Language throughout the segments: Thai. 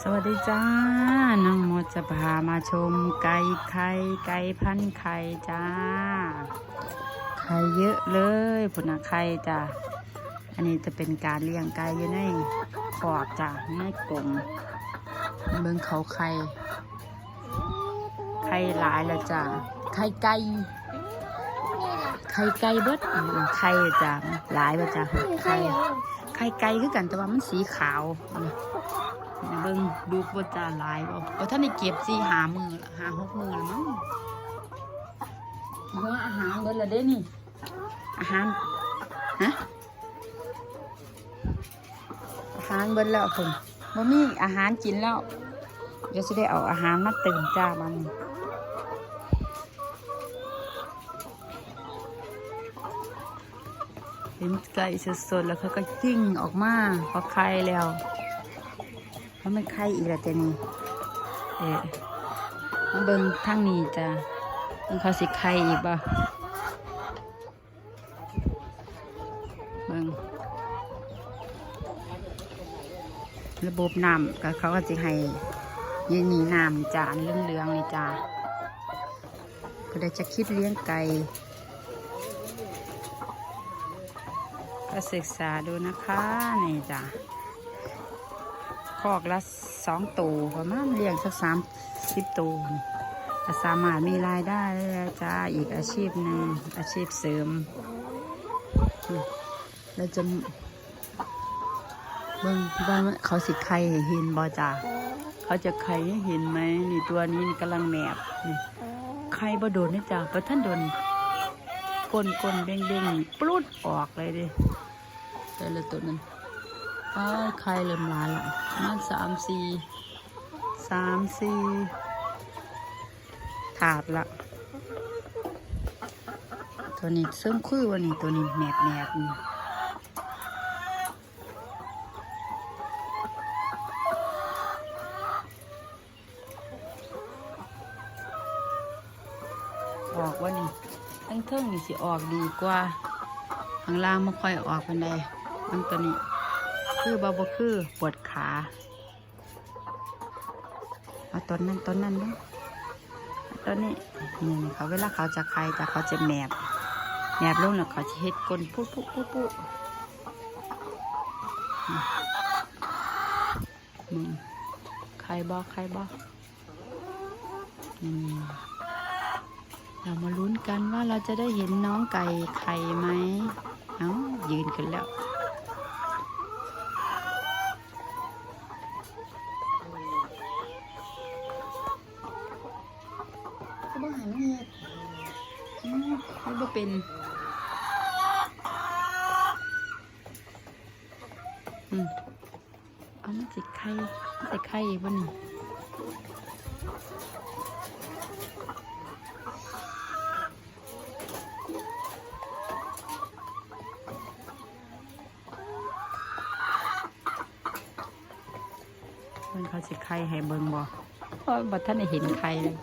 สวัสดีจ้า น้องมดจะพามาชมไก่ไข่ไก่พันไข่จ้า ไข่เยอะเลยผุนะไข่จ้า อันนี้จะเป็นการเลี้ยงไก่อยู่ในขอกจ้าในกรงเบิ่งเขาไข่ ไข่หลายแล้วจ้า ไข่ไก่ ไข่ไก่เบิดไข่จ้าหลายแล้วจ้าไข่ ไข่ไก่คือกันแต่ว่ามันสีขาว เบิ่งดูบนจานลายบ่บ่ท่านได้เก็บสีหามือละหาหกมือละมั้งเบิ่งอาหารเบิดละเด้นี่ อาหารฮะอาหารเบิดแล้วผมบ่มีอาหารกินแล้วเดี๋ยวสิได้เอาอาหารมาเติมจ้ามันเห็นไก่สดๆแล้วเขาก็ยิ่งออกมาพอไข่แล้ว มันไม่ไข่อีกแล้วแต่นี่เอ๊ะมาเบิ่งทางนี้จ้ะมันเขาสิไข่อีกบ่เบิ่งระบบน้ำก็เขาก็จะให้ยืนมีน้ำนี่จ้าอันเหลืองๆนี่จ้าก็ได้จะคิดเลี้ยงไก่ก็ศึกษาดูนะคะนี่จ้ะ คอกละสองตูประมาณเลี้ยงสักสามสิบตูก็สามารถมีรายได้ด้แล้วจ้าอีกอาชีพหนึ่งอาชีพเสริมอืมแล้วจะเบิ่งว่าเขาสิไข่ห้เห็นบ่จ้าเขาจะไข่ห้เห็นไหมนี่ตัวนี้กำลังแหนบนี่ไข่บ่โดนนี่จ้าเพราะท่านโดนก้นก้นเด้งเด้งปลุดออกเลยดิแต่ละตัวนั้น อ้ายไข่เริ่มลายละประมาณสามสี่สามสี่ถาดละตัวนี้เสริมคือวันนี้ตัวนี้แหนบแหนบนี่ออกว่านี่ทั้งเทิงนี่สิออกดีกว่าข้างล่างไม่ค่อยออกเป็นใดมันตัวนี้ คือบ่บ่คือปวดขาเอาต้นนั้นต้นนั้นเนาะต้นนี้นี่เขาเวลาเขาจะใครจะเขาจะแหนบแหนบลงแล้วเขาจะเฮ็ดกลนปุ๊บปุ๊บปุ๊บปุ๊บมึงใครบ่ใครบอืมเรามาลุ้นกันว่าเราจะได้เห็นน้องไก่ไข่ไหม เอ้ายืนกันแล้ว ก็บ่หันเงียบอืมไม่บ่เป็น อืมเอามันสิไข่มันสิไข่บ่นี่มันเขาสิไข่ให้เบิ่งบ่เพราะบัท่านได้เห็นไข่เลย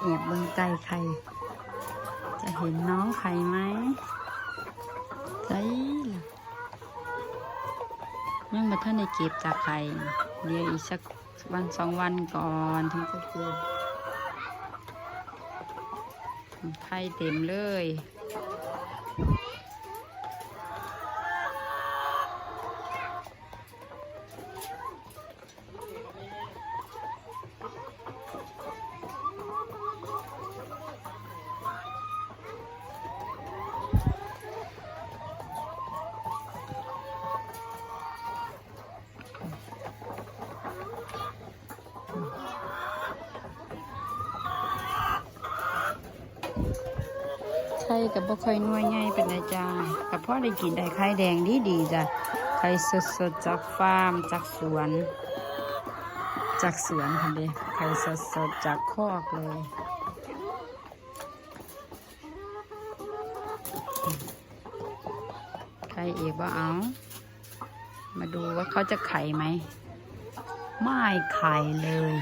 แอบเบิ่งไก่ไข่ จะเห็นน้องไข่ไหมใจล่ะยังบัท่านได้เก็บจากไข่ เดี๋ยวอีกสักวันสองวันก่อนถึงจะเก็บไข่เต็มเลย ข่กับบ่ค่อยนัวใหญ่เป็นไรจ้ากับพ่อได้กินได้ไข่แดงดีดีจ้ะไข่สดสดจากฟาร์มจากสวน จากสวนค่ะเด้ไข่สดสดจากคอกเลยไข่เอกว่าเอา มาดูว่าเขาจะไข่ไหม ไม่ไข่เลย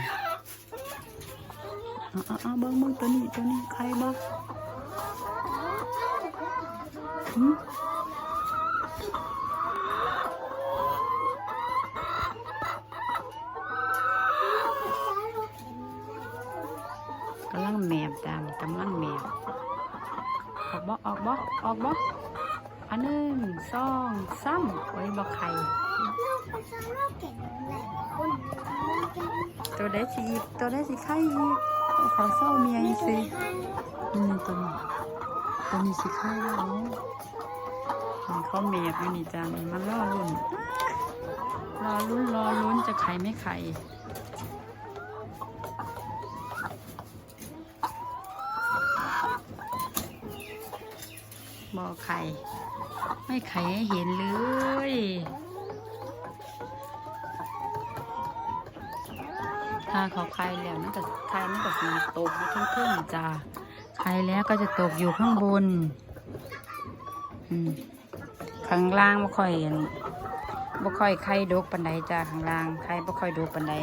เอาเอาเบิ้งเบิ้งตัวนี้ตัวนี้ไข่บ่หืม กำลังแมบจ้ากำลังแมบออกบ่ออกบ่ออกบ่อันหนึ่งสองสามโอ้ยบ่ไข่ตัวได้สิอีกตัวได้สิไข่อีกขอเศร้าเมียอีกสินี่ตัวนี้ ตัวนี้สิไข่แล้วเนาะมันเขาเมียบอยู่นี่จ้ามันมาล่อลุ่นรอลุ้นรอลุ้นจะไข่ไม่ไข่บ่ไข่ ไม่ไข่ให้เห็นเลยถ้าเขาคลายแล้วมันจะคลายมันจะสีตกอยู่ทั้งขึ้นจ้า คลายแล้วก็จะตกอยู่ข้างบน ข้างล่างบ่ค่อยบ่ค่อยไข่ดกปันใดจ้าข้างล่างไข่บ่ค่อยดกปันใด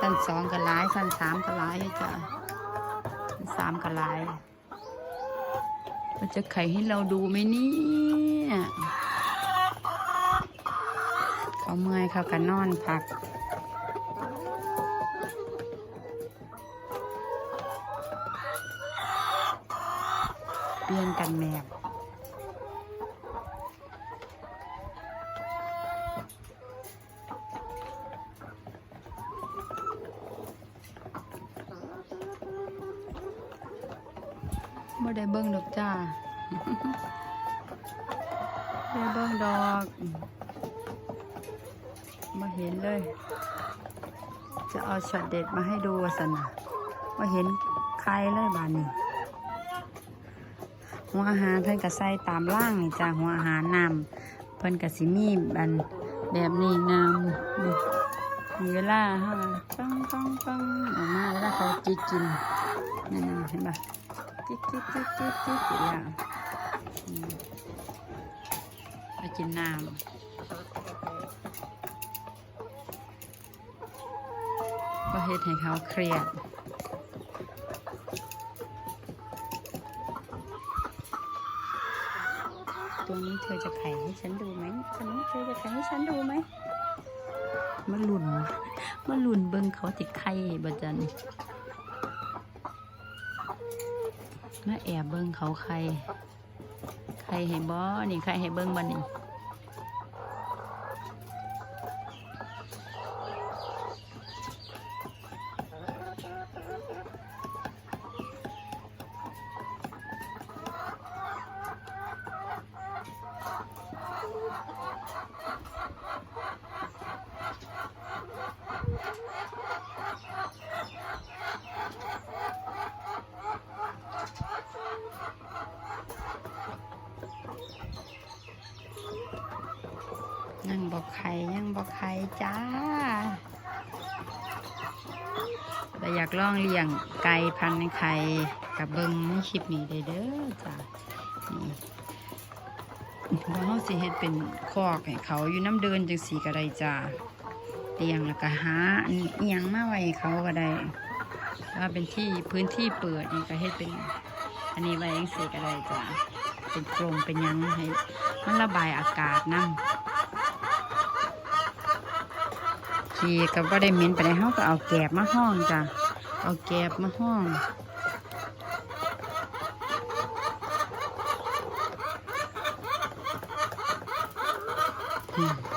สั้นสองก็หลายสั้นสามก็หลายจ้าสั้นสามก็หลาย มันจะไข่ให้เราดูไหมเนี่ยเขาเมื่อยเขากันนอนพัก เปลี่ยนกันแมบบ่ได้เบิ่งดอกจ้าบ่ได้เบิ่งดอกมาเห็นเลย จะเอาช็อตเด็ดมาให้ดูว่าสนะว่าเห็นใครเลยบานนี้ หัวอาหารเพิ่นก็ใส่ตามล่างนี่จ้าหัวอาหารนำเพิ่นก็สิมีบันแบบนี้นำมีเวลาเฮาปังปังปังออกมาเวลาเขาจิกกินนั่นเห็นปะจิกจิกจิกจิกจิกอย่างมไปกินน้ำก็เฮ็ดให้เขาเครียด ตัวนี้เธอจะไขให้ฉันดูไหมฉันเธอจะไขให้ฉันดูไหมมาหลุนมาหลุนเบิ้งเขาติดไข่บัจันมาแอบเบิ้งเขาไข่ไข่ให้บอนี่ไข่ให้เบิ้งบันนี่ยังบอกไข่ยังบอกไข่ จ้า แต่อยากลองเลี้ยงไก่พันธุ์ไข่กับเบิ้งในคลิปนี้ได้เด้อจ้านี่แล้วเขาสิเฮ็ดเป็นคอกให้เขาอยู่น้ำเดินจังสีก็ได้จ้าเตียงแล้วก็หาอันเอียงมาไว้ให้เขาก็ได้ถ้าเป็นที่พื้นที่เปิดนี่ก็เฮ็ดเป็น อันนี้ไว้จังสีก็ได้จ้าเป็นกลมเป็นยังให้มันระบายอากาศนั่ ทีก็บ่ได้เหม็นไปไหนเขาก็เอาแกบมาห้องจ้ะเอาแกบมาห้องอืม